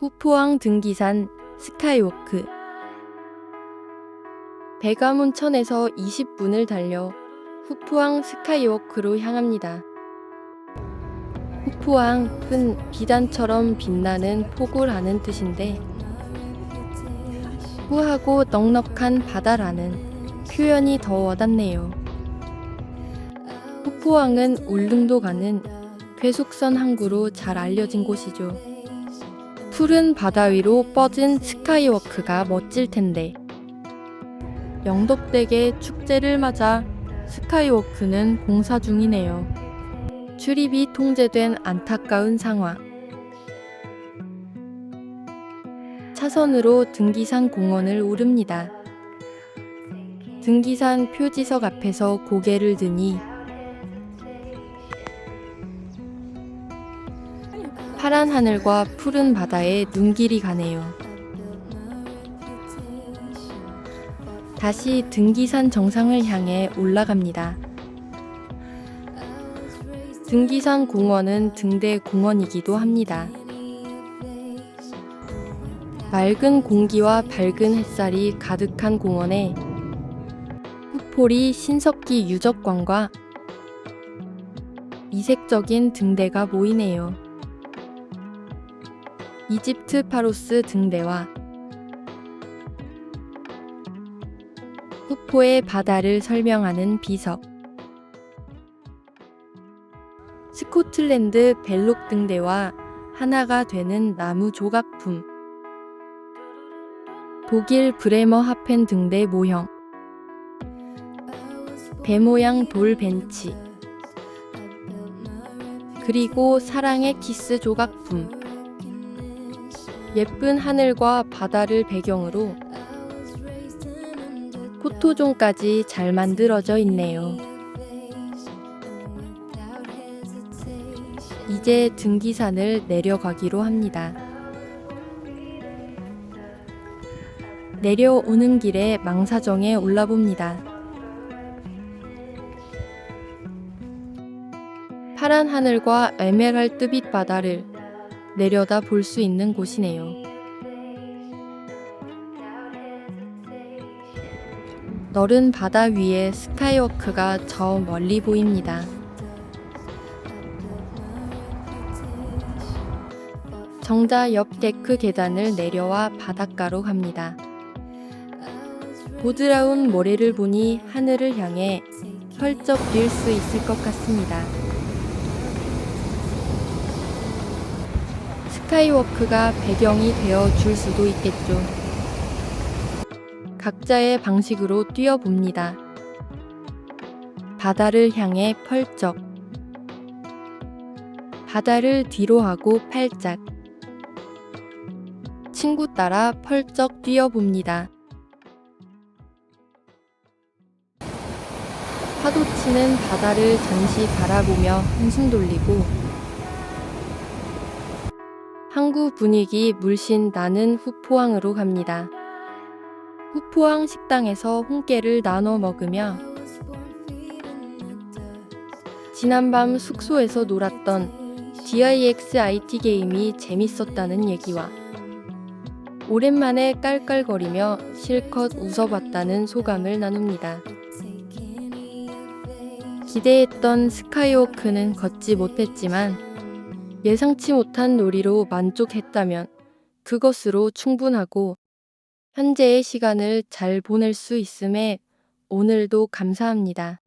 후포항 등기산 스카이워크 백아문천에서 20분을 달려 후포항 스카이워크로 향합니다. 후포항은 비단처럼 빛나는 폭우라는 뜻인데 후하고 넉넉한 바다라는 표현이 더 와닿네요. 후포항은 울릉도 가는 괴속선 항구로 잘 알려진 곳이죠. 푸른 바다 위로 뻗은 스카이워크가 멋질 텐데 영덕대게 축제를 맞아 스카이워크는 공사 중이네요. 출입이 통제된 안타까운 상황. 차선으로 등기산 공원을 오릅니다. 등기산 표지석 앞에서 고개를 드니 파란 하늘과 푸른 바다에 눈길이 가네요. 다시 등기산 정상을 향해 올라갑니다. 등기산 공원은 등대 공원이기도 합니다. 맑은 공기와 밝은 햇살이 가득한 공원에 후포리 신석기 유적관과 이색적인 등대가 보이네요. 이집트 파로스 등대와 후포의 바다를 설명하는 비석 스코틀랜드 벨록 등대와 하나가 되는 나무 조각품 독일 브레머 하펜 등대 모형 배 모양 돌 벤치 그리고 사랑의 키스 조각품 예쁜 하늘과 바다를 배경으로 포토존까지 잘 만들어져 있네요. 이제 등기산을 내려가기로 합니다. 내려오는 길에 망사정에 올라봅니다. 파란 하늘과 에메랄드빛 바다를 내려다 볼 수 있는 곳이네요. 너른 바다 위에 스카이워크가 저 멀리 보입니다. 정자 옆 데크 계단을 내려와 바닷가로 갑니다. 보드라운 모래를 보니 하늘을 향해 펄쩍 뛸 수 있을 것 같습니다. 스카이워크가 배경이 되어 줄 수도 있겠죠. 각자의 방식으로 뛰어봅니다. 바다를 향해 펄쩍. 바다를 뒤로 하고 팔짝. 친구 따라 펄쩍 뛰어봅니다. 파도 치는 바다를 잠시 바라보며 한숨 돌리고 항구 분위기 물씬 나는 후포항으로 갑니다. 후포항 식당에서 홍게를 나눠 먹으며 지난밤 숙소에서 놀았던 DIX IT 게임이 재밌었다는 얘기와 오랜만에 깔깔거리며 실컷 웃어봤다는 소감을 나눕니다. 기대했던 스카이워크는 걷지 못했지만 예상치 못한 놀이로 만족했다면 그것으로 충분하고 현재의 시간을 잘 보낼 수 있음에 오늘도 감사합니다.